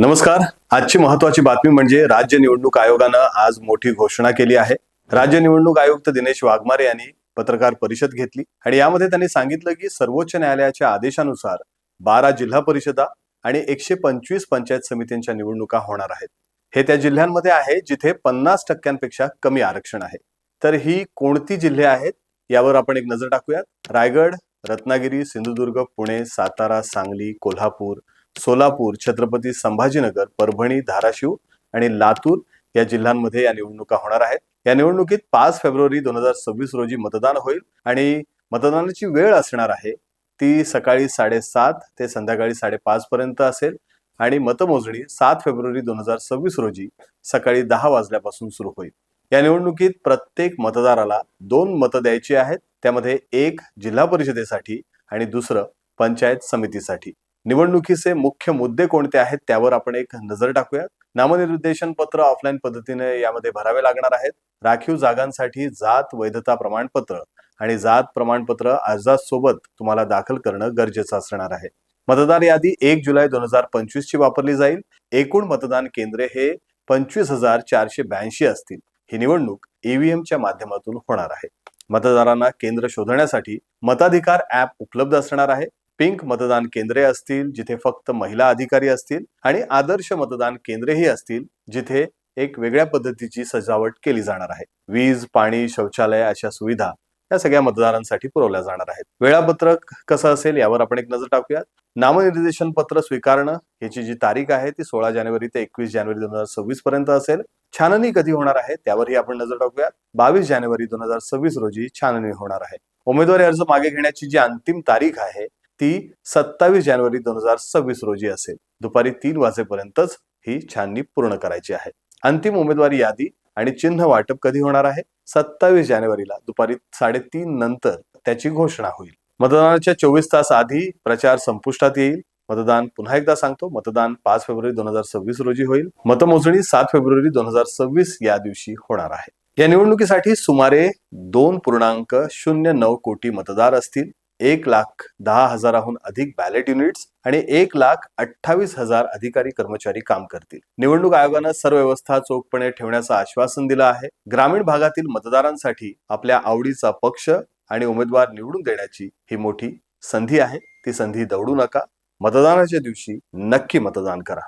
नमस्कार. आजची महत्वाची बातमी म्हणजे राज्य निवडणूक आयोगानं आज मोठी घोषणा केली आहे. राज्य निवडणूक आयुक्त दिनेश वाघमारे यांनी पत्रकार परिषद घेतली आणि यामध्ये त्यांनी सांगितलं की सर्वोच्च न्यायालयाच्या आदेशानुसार बारा जिल्हा परिषदा आणि एकशे पंचवीस पंचायत समित्यांच्या निवडणुका होणार आहेत. हे त्या जिल्ह्यांमध्ये आहे जिथे पन्नास टक्क्यांपेक्षा कमी आरक्षण आहे. तर ही कोणती जिल्हे आहेत? यावर आपण एक नजर टाकूयात. रायगड रत्नागिरी सिंधुदुर्ग पुणे सातारा सांगली कोल्हापूर सोलापूर छत्रपती संभाजीनगर परभणी धाराशिव आणि लातूर या जिल्ह्यांमध्ये या निवडणुका होणार आहेत. या निवडणुकीत पाच फेब्रुवारी दोन हजार सव्वीस रोजी मतदान होईल आणि मतदानाची वेळ असणार आहे ती सकाळी साडेसात ते संध्याकाळी साडेपाच पर्यंत असेल आणि मतमोजणी सात फेब्रुवारी दोन हजार सव्वीस रोजी सकाळी दहा वाजल्यापासून सुरू होईल. या निवडणुकीत प्रत्येक मतदाराला दोन मतं द्यायची आहेत. त्यामध्ये एक जिल्हा परिषदेसाठी आणि दुसरं पंचायत समितीसाठी. निवडणुकीचे मुख्य मुद्दे कोणते आहेत त्यावर आपण एक नजर टाकूयात. नामनिर्देशन पत्र ऑफलाईन पद्धतीने यामध्ये भरावे लागणार आहेत. राखीव जागांसाठी जात वैधता प्रमाणपत्र आणि जात प्रमाणपत्र अर्जासोबत तुम्हाला दाखल करणं गरजेचं असणार आहे. मतदार यादी एक जुलै दोन हजार पंचवीस ची वापरली जाईल. एकूण मतदान केंद्रे हे पंचवीस हजार चारशे ब्याऐंशी असतील. ही निवडणूक ईव्हीएमच्या माध्यमातून होणार आहे. मतदारांना केंद्र शोधण्यासाठी मताधिकार ऍप उपलब्ध असणार आहे. पिंक मतदान केंद्रे असतील जिथे फक्त महिला अधिकारी असतील आणि आदर्श मतदान केंद्रेही असतील जिथे एक वेगळ्या पद्धतीची सजावट केली जाणार आहे. वीज पाणी शौचालय अशा सुविधा या सगळ्या मतदारांसाठी पुरवल्या जाणार आहेत. वेळापत्रक कसं असेल यावर आपण एक नजर टाकूयात. नामनिर्देशन पत्र स्वीकारणं याची जी तारीख आहे ती सोळा जानेवारी ते एकवीस जानेवारी दोन हजार सव्वीस पर्यंत असेल. छाननी कधी होणार आहे त्यावरही आपण नजर टाकूयात. बावीस जानेवारी दोन हजार सव्वीस रोजी छाननी होणार आहे. उमेदवारी अर्ज मागे घेण्याची जी अंतिम तारीख आहे ती सत्तावीस जानेवारी दोन हजार सव्वीस रोजी असेल. दुपारी तीन वाजेपर्यंतच ही छाननी पूर्ण करायची आहे. अंतिम उमेदवारी यादी आणि चिन्ह वाटप कधी होणार आहे? सत्तावीस जानेवारीला दुपारी साडेतीन नंतर त्याची घोषणा होईल. मतदानाच्या चोवीस तास आधी प्रचार संपुष्टात येईल. मतदान पुन्हा एकदा सांगतो मतदान पाच फेब्रुवारी दोन हजार सव्वीस रोजी होईल. मतमोजणी सात फेब्रुवारी दोन हजार सव्वीस या दिवशी होणार आहे. या निवडणुकीसाठी सुमारे दोन पूर्णांक शून्य नऊ कोटी मतदार असतील. एक लाख दहा हजाराहून अधिक बॅलेट युनिट्स आणि एक लाख अठ्ठावीस हजार अधिकारी कर्मचारी काम करतील. निवडणूक आयोगानं सर्व व्यवस्था चोखपणे ठेवण्याचं आश्वासन दिलं आहे. ग्रामीण भागातील मतदारांसाठी आपल्या आवडीचा पक्ष आणि उमेदवार निवडून देण्याची ही मोठी संधी आहे. ती संधी दवडू नका. मतदानाच्या दिवशी नक्की मतदान करा.